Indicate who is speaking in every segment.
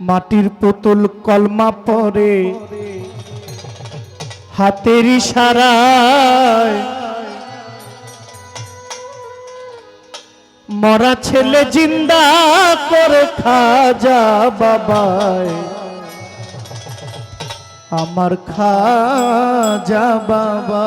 Speaker 1: মাটির পুতুল কলমা পরে হাতের ইশারায়। মরা ছেলে জিন্দা করে খাজা বাবায়। আমার খাজা বাবা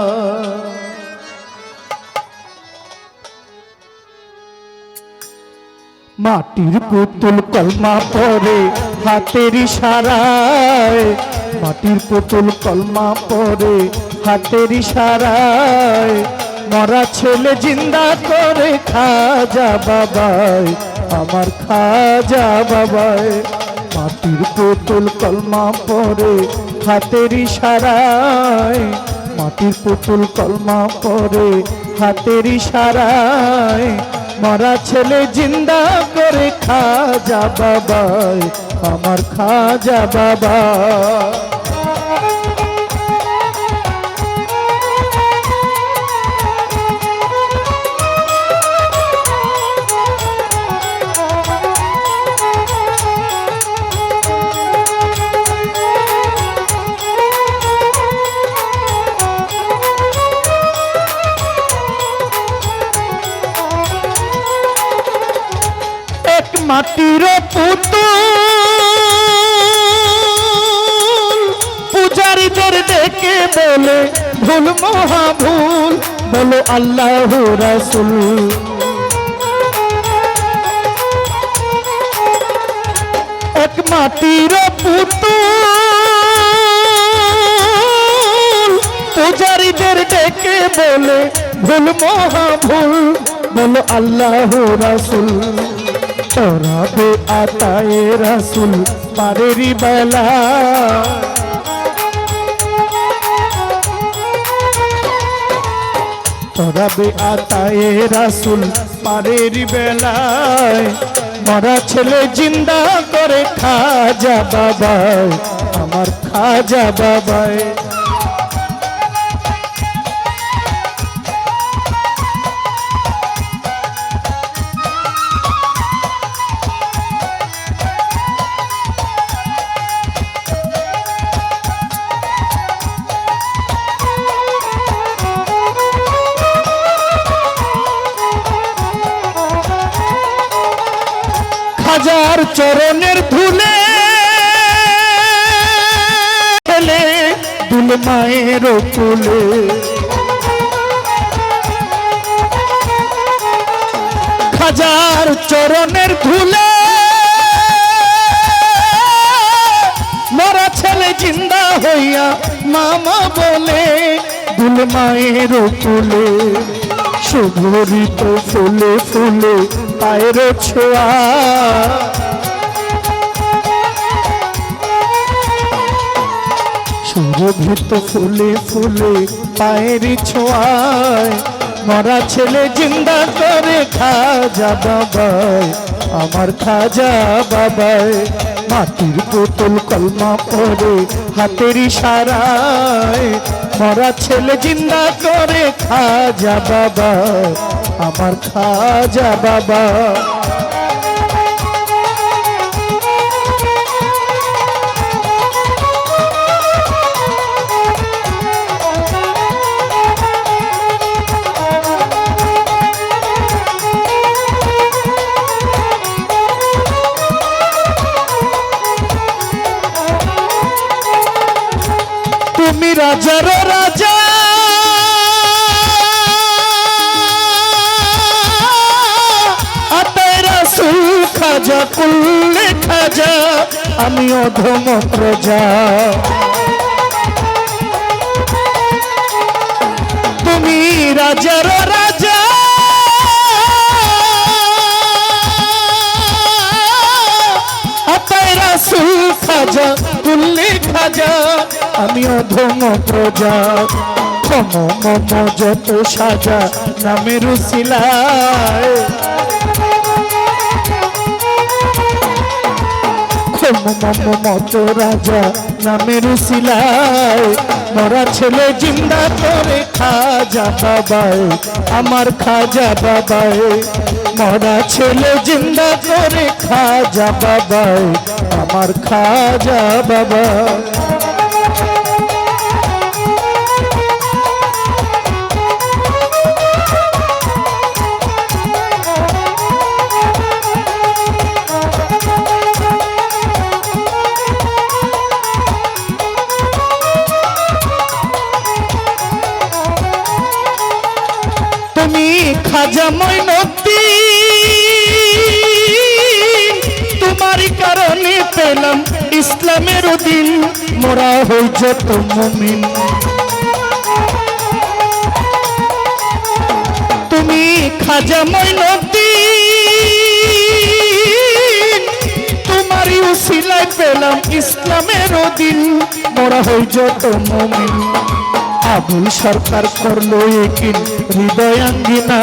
Speaker 1: মাটির পুতুল কলমা পরে, হাতের ইশারায়। মাটির পুতুল কলমা পরে, হাতের ইশারায়। মরা ছেলে জিন্দা করে খাজা বাবাই, আমার খাজা বাবাই। মাটির পুতুল কলমা পরে, হাতের ইশারায়। মাটির পুতুল কলমা পরে, হাতের ইশারায়। মরা ছেলে জিন্দা করে খা খাজা বাবা আমার খাজা বাবা মাটির পুতুল। পূজারীদের ডেকে বলে, ভুল মহা ভুল। বলো, আল্লাহ রাসুল। এক মাটির পুতুল। পূজারীদের ডেকে বলে, ভুল মহা ভুল। বলো, আল্লাহ রাসুল। তোরাবে আতায়ে রাসুল পারেরি বেলা। তোরাবে আতায়ে রাসুল পারেরি বেলায়। মরা ছেলে জিন্দা করে খাজা বাবাই আমার খাজা বাবাই চরণের ধুলে দুল মায়ের কুলে হাজার চরণের ধুলে মরা ছেলে জিন্দা হইয়া মামা বলে, দুল মায়ের কুলে সুভরিত ফুলে ফুলে পায়ের ছোঁয়া। সুরভিত ফুলে ফুলে পায়ের ছোঁয়ায়। মরা ছেলে জিন্দা করে খাজা বাবাই আমার খাজা বাবাই মাটির বোতল কলমা পরে হাতের ইশারায়। মরা ছেলে জিন্দা করে খাজা বাবা আমার খাজা বাবা। তুমি রাজার রাজা। রাসুল খাজা, কুল্লে খাজা, আমি অধম প্রজা। তুমি রাজার রাজা। রাসুল খাজা, কুল্লে খাজা আমি অধম প্রজা। ক্ষম মম যত সাজা, নামের শিলায়। মম মত রাজা, নামের সিলাই মরা ছেলে জিন্দা করে খাজা বাবাই আমার খাজা বাবাই মরা ছেলে জিন্দা করে খাজা বাবাই আমার খাজা বাবা। খাজা মৈনতি। তোমার কারণে পেলাম ইসলামের দিন, মোরা হই যত তুমি খাজা মৈনতি। তোমারই উসিলায় পেলাম ইসলামের দিন, মোরা হই যত আবুল সরকার করল একিন হৃদয়াঙ্গিনা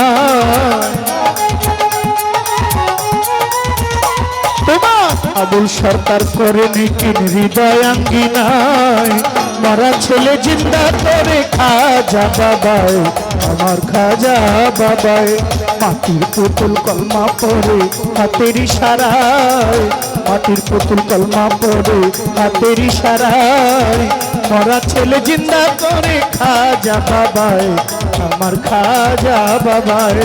Speaker 1: তোমার আবুল সরকার করে নিকিন হৃদয়াঙ্গিনায় মারা ছেলে জিন্দা করে খাজা বাবায়, আমার খাজা বাবাই মাটির পুতুল কলমা পরে হাতের ইশারায়। মাটির পুতুল কলমা পরে হাতের ইশারায়। মরা ছেলে জিন্দা করে খাজা বাবায়, আমার খাজা বাবাই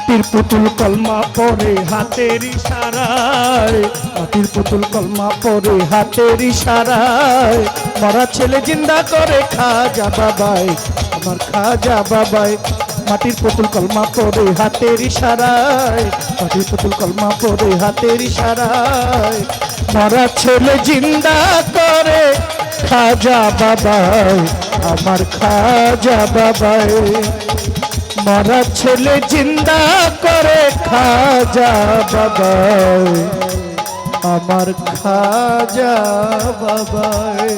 Speaker 1: মাটির পুতুল কলমা পরে হাতের ইশারায়। মাটির পুতুল কলমা পরে হাতের ইশারায়। মরা ছেলে জিন্দা করে খাজা বাবাই, আমার খাজা বাবাই। মাটির পুতুল কলমা পরে হাতের ইশারায় মাটির পুতুল কলমা পরে হাতের ইশারায়। মরা ছেলে জিন্দা করে খাজা বাবাই আমার খাজা বাবাই মারা ছেলে জিন্দা করে খাজা বাবাই। আমার খাজা বাবাই।